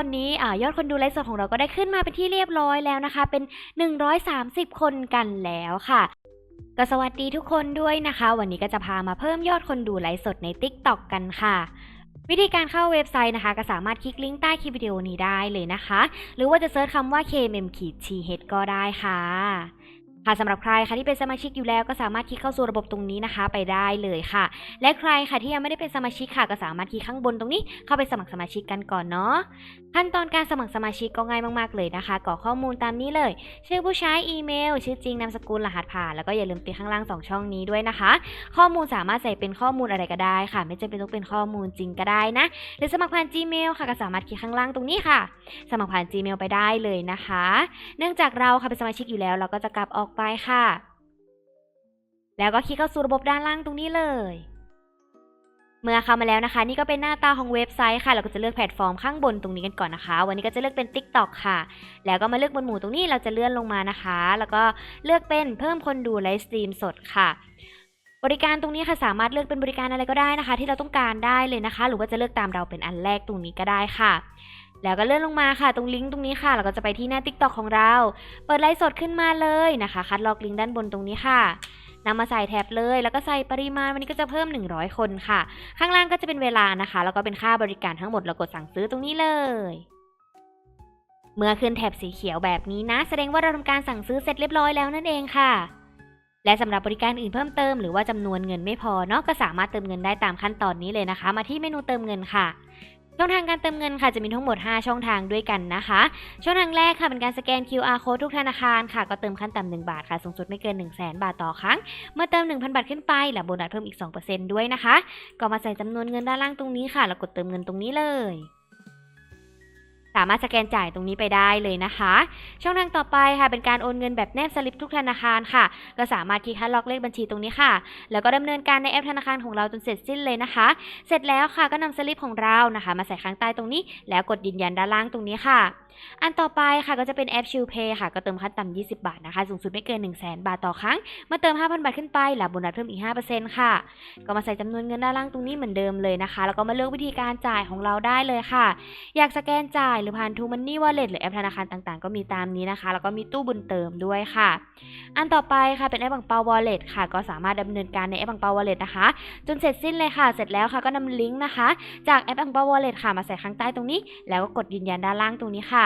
ตอนนี้อยอดคนดูไลฟ์สดของเราก็ได้ขึ้นมาเป็นที่เรียบร้อยแล้วนะคะ เป็น 130 คนกันแล้วค่ะ ก็สวัสดีทุกคนด้วยนะคะ วันนี้ก็จะพามาเพิ่มยอดคนดูไลฟ์สดใน TikTok กันค่ะ วิธีการเข้าเว็บไซต์นะคะ ก็สามารถคลิกลิงก์ใต้คลิปวิดีโอนี้ได้เลยนะคะ หรือว่าจะเซิร์ชคำว่า kmm ขีด ch ก็ได้ค่ะ ค่ะสำหรับใครค่ะที่เป็นสมาชิกอยู่แล้วก็สามารถคลิกเข้าสู่ระบบตรงนี้นะคะ ไปได้เลยค่ะ และใครค่ะที่ยังไม่ได้เป็นสมาชิกค่ะ ก็สามารถคลิกข้างบนตรงนี้เข้าไปสมัครสมาชิกกันก่อนเนาะขั้นตอนการสมัครสมาชิกก็ง่ายมากๆเลยนะคะกรอกข้อมูลตามนี้เลย ชื่อผู้ใช้อีเมล ชื่อจริงนามสกุลรหัสผ่านแล้วก็อย่าลืมติดข้างล่างสองช่องนี้ด้วยนะคะ ข้อมูลสามารถใส่เป็นข้อมูลอะไรก็ได้ค่ะ ไม่จำเป็นต้องเป็นข้อมูลจริงก็ได้นะหรือสมัครผ่าน Gmail ค่ะก็สามารถคลิกข้างล่างตรงนี้ค่ะ สมัครผ่าน Gmail ไปได้เลยนะคะ เนื่องจากเราค่ะเป็นสมาชิกอยู่แล้ว เราก็จะกลับออกไปค่ะ แล้วก็คลิกเข้าสู่ระบบด้านล่างตรงนี้เลย เมื่อเข้ามาแล้วนะคะ นี่ก็เป็นหน้าตาของเว็บไซต์ค่ะ เราก็จะเลือกแพลตฟอร์มข้างบนตรงนี้กันก่อนนะคะ วันนี้ก็จะเลือกเป็น TikTok ค่ะ แล้วก็มาเลือกบนหมู่ตรงนี้เราจะเลื่อนลงมานะคะ แล้วก็เลือกเป็นเพิ่มคนดูไลฟ์สตรีมสดค่ะบริการตรงนี้ค่ะสามารถเลือกเป็นบริการอะไรก็ได้นะคะ ที่เราต้องการได้เลยนะคะ หรือว่าจะเลือกตามเราเป็นอันแรกตรงนี้ก็ได้ค่ะ แล้วก็เลื่อนลงมาค่ะ ตรงลิงก์ตรงนี้ค่ะ เราก็จะไปที่หน้า TikTok ของเรา เปิดไลฟ์สดขึ้นมาเลยนะคะ คัดลอกลิงก์ด้านบนตรงนี้ค่ะนำมาใส่แท็บเลย แล้วก็ใส่ปริมาณวันนี้ก็จะเพิ่ม 100 คนค่ะ ข้างล่างก็จะเป็นเวลานะคะ แล้วก็เป็นค่าบริการทั้งหมดเรากดสั่งซื้อตรงนี้เลยเมื่อขึ้นแท็บสีเขียวแบบนี้นะ แสดงว่าเราทำการสั่งซื้อเสร็จเรียบร้อยแล้วนั่นเองค่ะ และสำหรับบริการอื่นเพิ่มเติมหรือว่าจำนวนเงินไม่พอเนาะก็สามารถเติมเงินได้ตามขั้นตอนนี้เลยนะคะ มาที่เมนูเติมเงินค่ะ ช่องทางการเติมเงินค่ะจะมีทั้งหมด 5 ช่องทางด้วยกันนะคะ ช่องทางแรกค่ะเป็นการสแกน QR code ทุกธนาคารค่ะ ก็เติมขั้นต่ำ1บาทค่ะสูงสุดไม่เกิน 1 0 0 0 0แบาทต่อครั้ง เมื่อเติม 1,000 บาทขึ้นไปและโบนัสเพิ่มอีก 2%ด้วยนะคะ ก็มาใส่จำนวนเงินด้านล่างตรงนี้ค่ะ แล้วกดเติมเงินตรงนี้เลย สามารถสแกนจ่ายตรงนี้ไปได้เลยนะคะ ช่องทางต่อไปค่ะเป็นการโอนเงินแบบแนบสลิปทุกธนาคารค่ะ ก็สามารถคลิกคัดล็อกเลขบัญชีตรงนี้ค่ะ แล้วก็ดำเนินการในแอปธนาคารของเราจนเสร็จสิ้นเลยนะคะ เสร็จแล้วค่ะก็นำสลิปของเรานะคะ มาใส่ข้างใต้ตรงนี้ แล้วกดยืนยันด้านล่างตรงนี้ค่ะ อันต่อไปค่ะก็จะเป็นแอปชิลเพย์ค่ะก็เติมขั้นต่ำ20 บาทนะคะ สูงสุดไม่เกิน 1 0 0 0 0แบาทต่อครั้ง เมื่อเติม 5,000 บาทขึ้นไปแล้วโบนัสเพิ่มอีก 5%ค่ะ ก็มาใส่จำนวนเงินด้านล่างตรงนี้เหมือนเดิมเลยนะคะ แล้วก็มาเลือกวิธีการจ่ายของเราได้เลยค่ะ อยากสแกนจ่ายหรือผ่านทูมันนี่วอลเล็ตหรือแอปธนาคารต่างๆ ก็มีตามนี้นะคะ แล้วก็มีตู้บุญเติมด้วยค่ะ อันต่อไปค่ะเป็นแอปบังเปาวอลเล็ตค่ะ ก็สามารถดำเนินการในแอปบังเปาวอลเล็ตนะคะ จนเสร็จสิ้นเลยค่ะ เสร็จแล้วค่ะก็นำลิงก์นะคะ จากแอปบังเปาวอลเล็ตค่ะมาใส่ข้างใต้ตรงนี้ แล้วก็กดยืนยันด้านล่างตรงนี้ค่ะ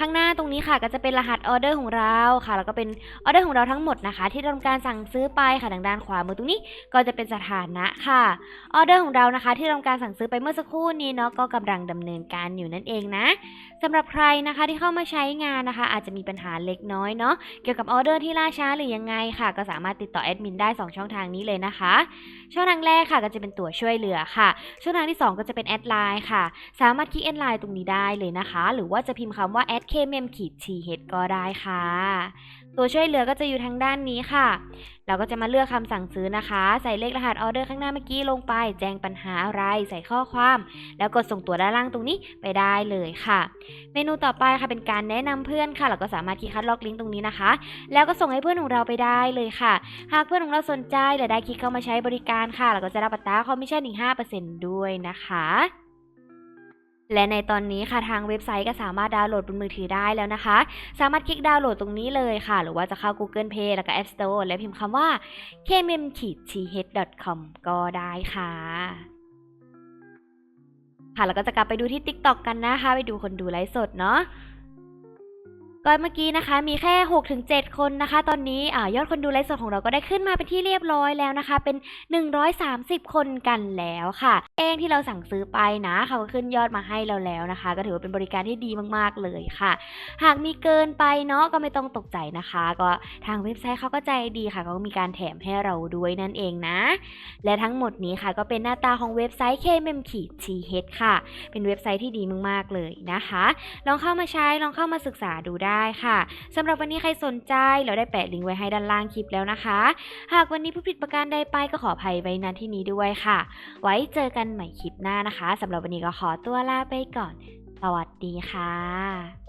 ข้างหน้าตรงนี้ค่ะก็จะเป็นรหัสออเดอร์ของเราค่ะ แล้วก็เป็นออเดอร์ของเราทั้งหมดนะคะ ที่ทำการสั่งซื้อไปค่ะทางด้านขวามือตรงนี้ก็จะเป็นสถานะค่ะออเดอร์ของเรานะคะ ที่ทำการสั่งซื้อไปเมื่อสักครู่นี้เนาะก็กำลังดำเนินการอยู่นั่นเองนะสำหรับใครนะคะที่เข้ามาใช้งานนะคะ อาจจะมีปัญหาเล็กน้อยเนาะเกี่ยวกับออเดอร์ที่ล่าช้าหรือยังไงค่ะ ก็สามารถติดต่อแอดมินได้ 2 ช่องทางนี้เลยนะคะ ช่องทางแรกค่ะก็จะเป็นตัวช่วยเหลือค่ะ ช่องทางที่ 2 ก็จะเป็นแอดไลน์ค่ะ สามารถคลิกแอดไลน์ตรงนี้ได้เลยนะคะ หรือว่าจะพิมพ์คำว่า a d k m m ขีด kmm-th ก็ได้ค่ะ ตัวช่วยเหลือก็จะอยู่ทางด้านนี้ค่ะ เราก็จะมาเลือกคำสั่งซื้อนะคะ ใส่เลขรหัสออเดอร์ข้างหน้าเมื่อกี้ลงไป แจ้งปัญหาอะไร ใส่ข้อความ แล้วกดส่งตัวด้านล่างตรงนี้ไปได้เลยค่ะ เมนูต่อไปค่ะเป็นการแนะนำเพื่อนค่ะ เราก็สามารถคลิกคัดลอกลิงก์ตรงนี้นะคะ แล้วก็ส่งให้เพื่อนของเราไปได้เลยค่ะ หากเพื่อนของเราสนใจและได้คลิกเข้ามาใช้บริการค่ะ เราก็จะรับอัตราคอมมิชชั่นอีก5%ด้วยนะคะ และในตอนนี้ค่ะทางเว็บไซต์ก็สามารถดาวน์โหลดบนมือถือได้แล้วนะคะ สามารถคลิกดาวน์โหลดตรงนี้เลยค่ะ หรือว่าจะเข้า Google Play แล้วก็ App Store และพิมพ์คำว่า kmm-th.com ก็ได้ค่ะค่ะแล้วก็จะกลับไปดูที่ TikTok กันนะคะ ไปดูคนดูไลฟ์สดเนาะ ก็เมื่อกี้นะคะมีแค่ 6-7 คนนะคะ ตอนนี้อยอดคนดูไลฟ์สดของเราก็ได้ขึ้นมาเป็นที่เรียบร้อยแล้วนะคะ เป็น 130 คนกันแล้วค่ะ เองที่เราสั่งซื้อไปนะเขาก็ขึ้นยอดมาให้เราแล้วนะคะ ก็ถือว่าเป็นบริการที่ดีมากๆเลยค่ะ หากมีเกินไปเนาะก็ไม่ต้องตกใจนะคะ ก็ทางเว็บไซต์เขาก็ใจดีค่ะเขาก็มีการแถมให้เราด้วยนั่นเองนะ และทั้งหมดนี้ค่ะก็เป็นหน้าตาของเว็บไซต์ kmm-th ค่ะ เป็นเว็บไซต์ที่ดีมากๆเลยนะคะ ลองเข้ามาใช้ลองเข้ามาศึกษาดูได้ได้ค่ะสำหรับวันนี้ใครสนใจเราได้แปะลิงก์ไว้ให้ด้านล่างคลิปแล้วนะคะ หากวันนี้ผู้ผิดประการใดไปก็ขออภัยไว้ณที่นี้ด้วยค่ะ ไว้เจอกันใหม่คลิปหน้านะคะสำหรับวันนี้ก็ขอตัวลาไปก่อน สวัสดีค่ะ